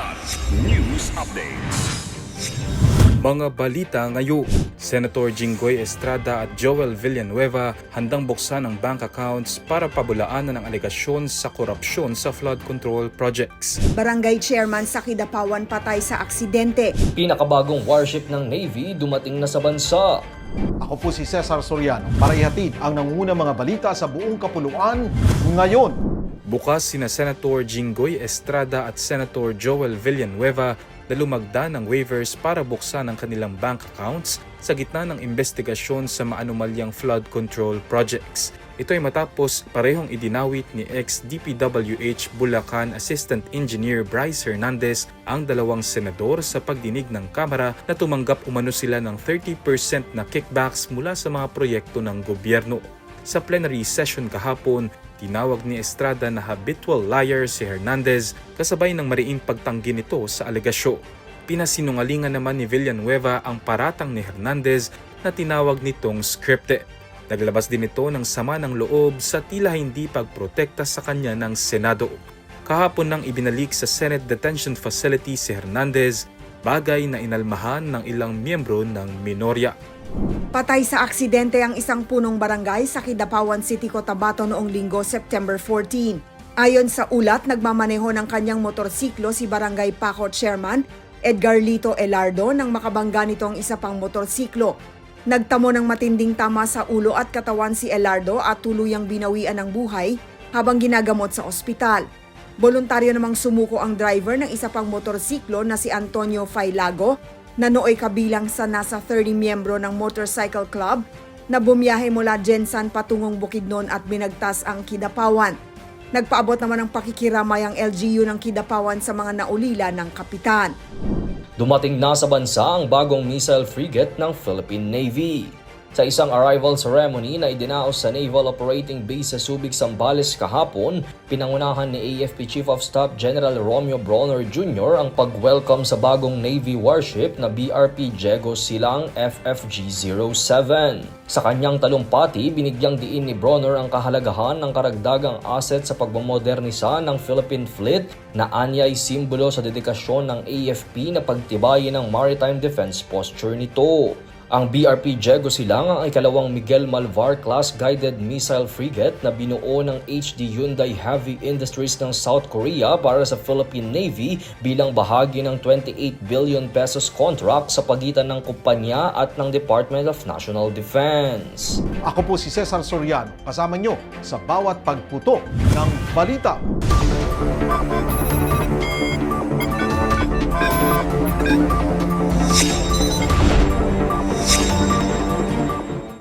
Blood News Updates. Mga balita ngayon, Senator Jinggoy Estrada at Joel Villanueva handang buksan ang bank accounts para pabulaanan ang alegasyon sa korupsyon sa flood control projects. Barangay Chairman sa Kidapawan patay sa aksidente. Pinakabagong warship ng Navy dumating na sa bansa. Ako po si Cesar Soriano para ihatid ang nanguna mga balita sa buong kapuluan ngayon. Bukas sina Senator Jinggoy Estrada at Senator Joel Villanueva na lumagda ng waivers para buksan ang kanilang bank accounts sa gitna ng investigasyon sa maanumalyang flood control projects. Ito ay matapos parehong idinawit ni ex-DPWH Bulacan Assistant Engineer Bryce Hernandez ang dalawang senador sa pagdinig ng Kamara na tumanggap umano sila ng 30% na kickbacks mula sa mga proyekto ng gobyerno. Sa plenary session kahapon, tinawag ni Estrada na habitual liar si Hernandez kasabay ng mariing pagtanggi nito sa alegasyon. Pinasinungalingan naman ni Villanueva ang paratang ni Hernandez na tinawag nitong scripted. Naglabas din ito ng sama ng loob sa tila hindi pagprotekta sa kanya ng Senado. Kahapon nang ibinalik sa Senate Detention Facility si Hernandez, bagay na inalmahan ng ilang miyembro ng minorya. Patay sa aksidente ang isang punong barangay sa Kidapawan City, Cotabato noong linggo, September 14. Ayon sa ulat, nagmamaneho ng kanyang motorsiklo si Barangay Paco Chairman Edgar Lito Elardo nang makabangga nito ang isa pang motorsiklo. Nagtamo ng matinding tama sa ulo at katawan si Elardo at tuluyang binawian ng buhay habang ginagamot sa ospital. Voluntaryo namang sumuko ang driver ng isa pang motorsiklo na si Antonio Failago na kabilang sa nasa 30 miyembro ng motorcycle club na bumiyahe mula Jensan patungong Bukidnon at binagtas ang Kidapawan. Nagpaabot naman ng pakikiramay ang LGU ng Kidapawan sa mga naulila ng kapitan. Dumating na sa bansa ang bagong missile frigate ng Philippine Navy. Sa isang arrival ceremony na idinaos sa Naval Operating Base sa Subic, Sambales kahapon, pinangunahan ni AFP Chief of Staff General Romeo Bronner Jr. ang pag-welcome sa bagong Navy warship na BRP Diego Silang FFG-07. Sa kanyang talumpati, binigyang diin ni Bronner ang kahalagahan ng karagdagang asset sa pagmamodernisa ng Philippine Fleet na anyay simbolo sa dedikasyon ng AFP na pagtibayin ang maritime defense posture nito. Ang BRP Diego Silang ang ikalawang Miguel Malvar class guided missile frigate na binuo ng HD Hyundai Heavy Industries ng South Korea para sa Philippine Navy bilang bahagi ng 28 billion pesos contract sa pagitan ng kumpanya at ng Department of National Defense. Ako po si Cesar Soriano kasama nyo sa bawat pagputo ng balita.